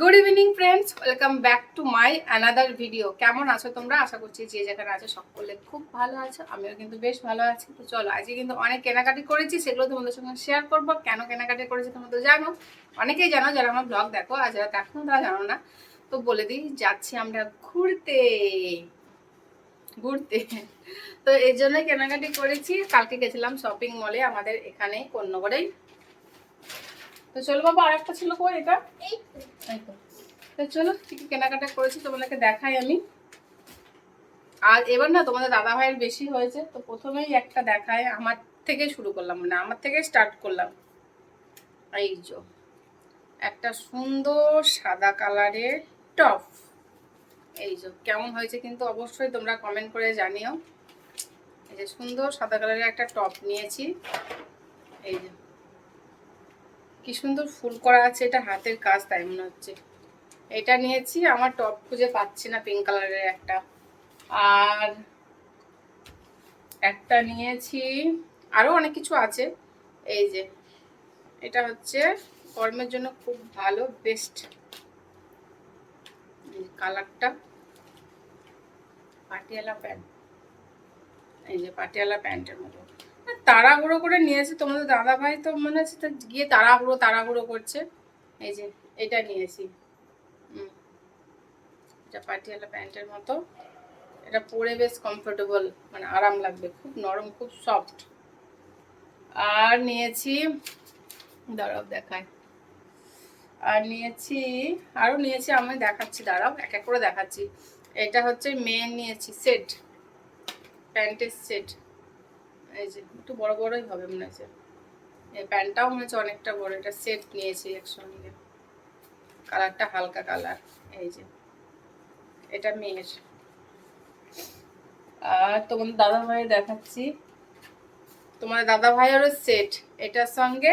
Good evening friends welcome back to my another video কেমন আছো তোমরা? আশা করছি যে যেখানে আছো সকলে খুব ভালো আছো। আমিও কিন্তু বেশ ভালো আছি। তো চলো, আজকে কিন্তু অনেক কেনাকাটি করেছি, সেগুলো তোমাদের সঙ্গে শেয়ার করব। কেন কেনাকাটি করেছি তোমরা তো জানো। অনেকেই জানো যারা আমার ব্লগ দেখো, আর যারা দেখো তারা জানো না। তো বলে দিই, যাচ্ছি আমরা ঘুরতে। ঘুরতে। তো এই জন্যই কেনাকাটি করেছি। কালকে গেছিলাম শপিং মলে আমাদের এখানে কন্যগড়েই। তো চলো বাবা আর একটা ছিল কই এটা? এই তো। তো চলো, কি কি কেনাকাটা করেছি তোমাদেরকে দেখাই আমি। আর এবার না তোমাদের দাদা ভাইয়ের বেশি হয়েছে, তো প্রথমেই একটা দেখায় আমার থেকে শুরু করলাম মানে আমার থেকে স্টার্ট করলাম। এই যে, একটা সুন্দর সাদা কালারের টপ। এই যে, কেমন হয়েছে কিন্তু অবশ্যই তোমরা কমেন্ট করে জানিও। এই যে, সুন্দর সাদা কালারের একটা টপ নিয়েছি। এই যে কি সুন্দর ফুল করা আছে, এটা হাতের কাজ তাই মনে হচ্ছে। এটা নিয়েছি, আমার টপ খুঁজে পাচ্ছি না পিঙ্ক কালারের একটা। আর একটা নিয়েছি, আরও অনেক কিছু আছে। এই যে, এটা হচ্ছে কর্মের জন্য খুব ভালো বেস্ট কালারটা পাটিয়ালা প্যান্ট এই যে পাটিয়ালা প্যান্টের মতো। তাড়াহুড়ো করে নিয়েছে, তোমাদের দাদা ভাই তো মনে হচ্ছে তো গিয়ে তাড়াহুড়ো তাড়াহুড়ো করছে। এই যে, এটা নিয়েছি। এটা পাটিয়ালা প্যান্টের মতো। এটা পরে বেশ কমফোর্টেবল মানে আরাম লাগবে, খুব নরম, খুব সফট আর নিয়েছি, দাঁড়াও দেখায় আর নিয়েছি আরও নিয়েছি, আমি দেখাচ্ছি, দাঁড়াও, এক এক করে দেখাচ্ছি। এটা হচ্ছে মেন নিয়েছি সেট প্যান্টের সেট এই যে একটু বড় বড়ই হবে মনে হচ্ছে। এই প্যান্টটাও মনে হচ্ছে অনেকটা বড়, এটা সেট নিয়েছি একসঙ্গে। কালারটা হালকা কালার, এই যে। এটা মেয়ের। আর তোমাদের দাদা ভাইয়ের দেখাচ্ছি। তোমাদের দাদা ভাইয়েরও সেট এটার সঙ্গে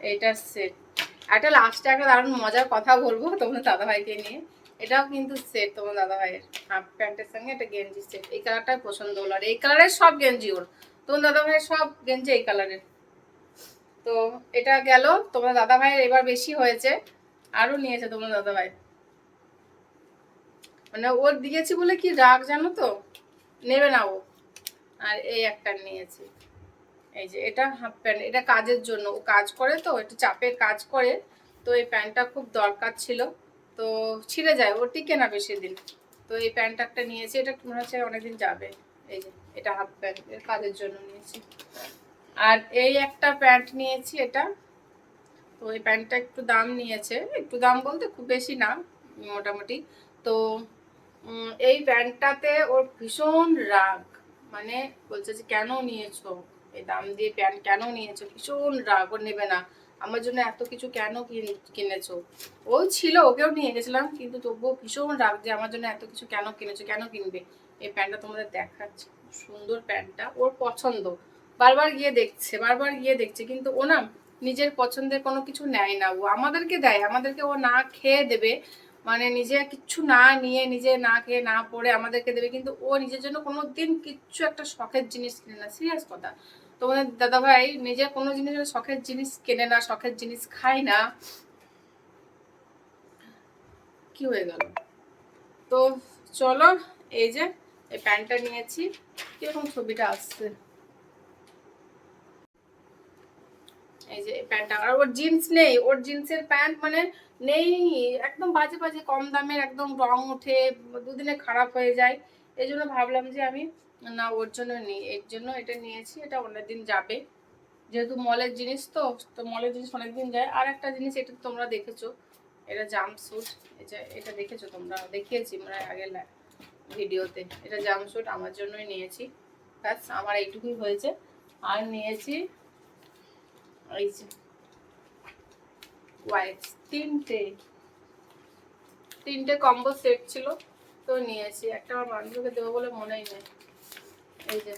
এইটার সেট একটা লাস্টে একটা দারুণ মজার কথা বলব তোমাদের দাদা ভাইকে নিয়ে। এটাও কিন্তু সেট তোমার দাদা ভাইয়ের হাফ প্যান্টের সঙ্গে একটা গেঞ্জি সেট এই কালারটাই পছন্দ হলো। আর এই কালারের সব গেঞ্জি ওর। তোমার দাদা ভাইয়ের সব গেঞ্জি এই কালারের। তো এটা গেল। তোমার দাদা ভাইয়ের এবার বেশি হয়েছে। আরও নিয়েছে তোমার দাদা ভাই মানে ওর দিয়েছি বলে কি রাগ জানো তো? নেবে না ও। আর এই একটা নিয়েছি। এই যে এটা হাফ প্যান্ট এটা কাজের জন্য। ও কাজ করে তো, একটু চাপের কাজ করে। তো এই প্যান্টটা খুব দরকার ছিল। তো ছিঁড়ে যায়, ও টিকে না বেশি দিন। তো এই প্যান্ট একটা নিয়েছি, এটা মনে হচ্ছে অনেকদিন যাবে। এই যে, এটা হাফ প্যান্ট কাজের জন্য নিয়েছি। আর এই একটা প্যান্ট নিয়েছি এটা। তো এই প্যান্টটা একটু দাম নিয়েছে, একটু দাম বলতে খুব বেশি না, মোটামুটি। তো এই প্যান্টটাতে ওর ভীষণ রাগ মানে বলছে যে, কেন নিয়েছো? এই দাম দিয়ে প্যান্ট কেন নিয়েছো? ভীষণ রাগ, ও নেবে না। আমার জন্য এত কিছু কেন কিন- কিনেছো? ও ছিল, ওকেও নিয়ে গেছিলাম, কিন্তু তবুও ভীষণ রাগ যে আমার জন্য এত কিছু কেন কিনেছো, কেন কিনবে? এই প্যান্টটা তোমাদের দেখাচ্ছে সুন্দর প্যান্টটা, ওর পছন্দ। বারবার গিয়ে দেখছে, বারবার গিয়ে দেখছে, কিন্তু ও না নিজের পছন্দের কোনো কিছু নেয় না। ও আমাদেরকে দেয়, আমাদেরকে ও না খেয়ে দেবে মানে নিজে কিচ্ছু না নিয়ে, নিজে না খেয়ে, না পড়ে আমাদেরকে দেবে, কিন্তু ও নিজের জন্য কোনো দিন কিচ্ছু একটা শখের জিনিস কিনে না। সিরিয়াস কথা। তোমাদের দাদা ভাই নিজের কোনো জিনিসের শখের জিনিস কেনে না, শখের জিনিস খায় না। কি হয়ে গেল? তো চলো, এই যে, এই প্যান্টটা নিয়েছি। কীরকম ছবিটা আসছে? এই যে প্যান্টটা আর ওর জিন্স নেই। ওর জিন্সের প্যান্ট মানে নেই, একদম বাজে বাজে, কম দামের, একদম রং ওঠে, দুদিনে খারাপ হয়ে যায়। এই জন্য ভাবলাম যে আমি না, ওর জন্য নিই, এর জন্য এটা নিয়েছি, এটা অনেকদিন যাবে। যেহেতু মলের জিনিস তো তো মলের জিনিস অনেকদিন যায়। আর একটা জিনিস, এটা তোমরা দেখেছ, এটা জাম্প স্যুট এটা এটা দেখেছ তোমরা? দেখিয়েছি আমরা আগে ভিডিওতে। এটা জাম্প স্যুট আমার জন্যই নিয়েছি। ব্যাস, আমার এইটুকুই হয়েছে। আর নিয়েছি এই যে হোয়াইট তিনটে। তিনটে কম্বো সেট ছিল, তো নিয়েছি। একটা আমার বান্ধবীকে দেবো বলে মনেই নেই। এই যে,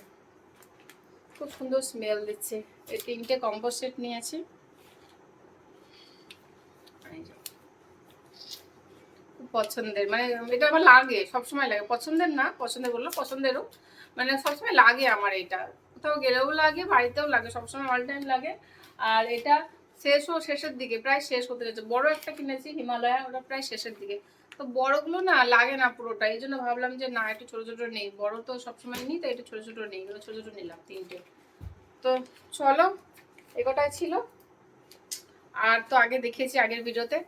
খুব সুন্দর স্মেল দিচ্ছে। এই তিনটে কম্বো সেট নিয়েছি। খুব পছন্দের। মানে এটা আমার লাগে, সবসময় লাগে। পছন্দের না, পছন্দের বলল, পছন্দেরও। মানে সবসময় লাগে আমার এটা। কোথাও গেলেও লাগে, বাড়িতেও লাগে, সবসময় অল টাইম লাগে। আর এটা শেষও শেষের দিকে, প্রায় শেষ হতে যাচ্ছে। বড় একটা কিনেছি, হিমালয়া, ওটা প্রায় শেষের দিকে। তো বড়গুলো না লাগে না পুরোটা। এই জন্য ভাবলাম যে না, একটু ছোট ছোট নেই। বড় তো সবসময় নিই তো একটু ছোট ছোট নেই। এগুলো ছোট ছোট নিলাম, তিনটে। তো চলো এগোটাই ছিল? আর তো আগে দেখিয়েছি আগের ভিডিওতে।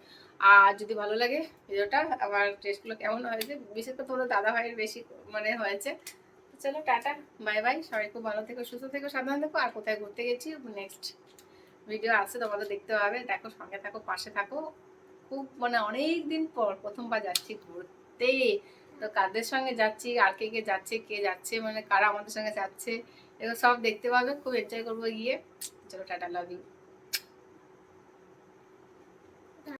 আর যদি ভালো লাগে ভিডিওটা, আমার টেস্টগুলো কেমন হয়েছে, বিশেষ করে তোমাদের দাদা ভাইয়ের বেশি মানে হয়েছে। চলো, টাটা বাই বাই সবাই খুব ভালো থেকো, সুস্থ থেকো, সাবধান থেকো। আর কোথায় ঘুরতে গেছি নেক্সট ভিডিও আছে, তোমাদের দেখতে পাবে দেখো, সঙ্গে থাকো, পাশে থাকো। খুব মানে অনেক দিন পর প্রথমবার যাচ্ছি ঘুরতে। তো কাদের সঙ্গে যাচ্ছি, আর কে কে যাচ্ছে কে যাচ্ছে মানে কারা আমাদের সঙ্গে যাচ্ছে, এগুলো সব দেখতে পাবে, খুব এনজয় করব গিয়ে। চলো টাটা লাভ ইউ